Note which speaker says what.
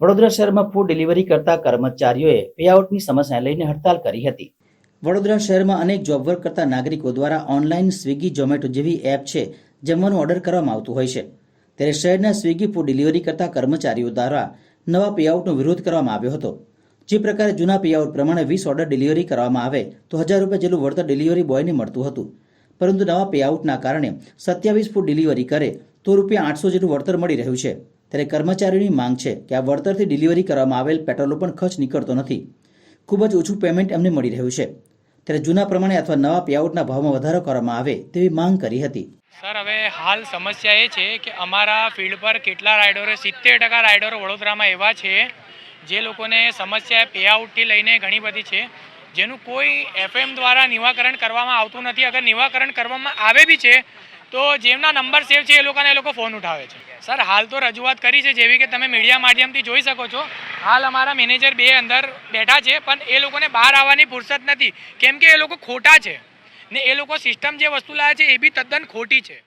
Speaker 1: વડોદરા શહેરમાં food delivery કરતા કર્મચારીઓએ પેઆઉટની સમસ્યાને લઈને હડતાલ કરી હતી. વડોદરા શહેરમાં અનેક જોબ વર્ક કરતા નાગરિકો દ્વારા ઓનલાઈન સ્વિગી ઝોમેટો જેવી એપ છે જમવાનું ઓર્ડર કરવામાં આવતું હોય છે. ત્યારે શહેરના સ્વિગી ફૂડ ડિલિવરી કરતા કર્મચારીઓ દ્વારા નવા પેઆઉટનો વિરોધ કરવામાં આવ્યો હતો. જે પ્રકારે જૂના પેઆઉટ પ્રમાણે વીસ ઓર્ડર ડિલિવરી કરવામાં આવે, તો હજાર રૂપિયા જેટલું વળતર ડિલિવરી બોયને મળતું હતું. પરંતુ નવા પેઆઉટના કારણે સત્યાવીસ ફૂટ ડિલિવરી કરે, તો રૂપિયા આઠસો જેટલું વળતર મળી રહ્યું છે. ત્યારે કર્મચારીઓની માંગ છે કે આ વળતરથી ડિલિવરી કરવામાં આવેલ પેટ્રોલનો પણ ખર્ચ નીકળતો નથી. ખૂબ જ ઓછું પેમેન્ટ એમને મળી રહ્યું છે. ત્યારે જૂના પ્રમાણે અથવા નવા પેઆઉટના ભાવમાં વધારો કરવામાં આવે તેવી માંગ કરી હતી.
Speaker 2: સર, હવે હાલ સમસ્યા એ છે કે અમારા ફિલ્ડ પર કેટલા રાઇડરો, સિત્તેર ટકા રાઇડરો વડોદરામાં એવા છે, જે લોકોને સમસ્યા પેઆઉટથી લઈને ઘણી બધી છે, જેનું કોઈ એફએમ દ્વારા નિવાકરણ કરવામાં આવતું નથી. અગર નિવાકરણ કરવામાં આવે બી છે તો જેમના નંબર સેવ છે એ લોકોને એ લોકો ફોન ઉઠાવે છે. સર હાલ તો રજૂઆત કરી છે જેવી કે તમે મીડિયા માધ્યમથી જોઈ શકો છો. હાલ અમારા મેનેજર બે અંદર બેઠા છે, પણ એ લોકોને બહાર આવવાની ફુરસત નથી. કેમ કે એ લોકો ખોટા છે. ને એ લોકો સિસ્ટમ જે વસ્તુ લાવે છે એ બી તદ્દન ખોટી છે.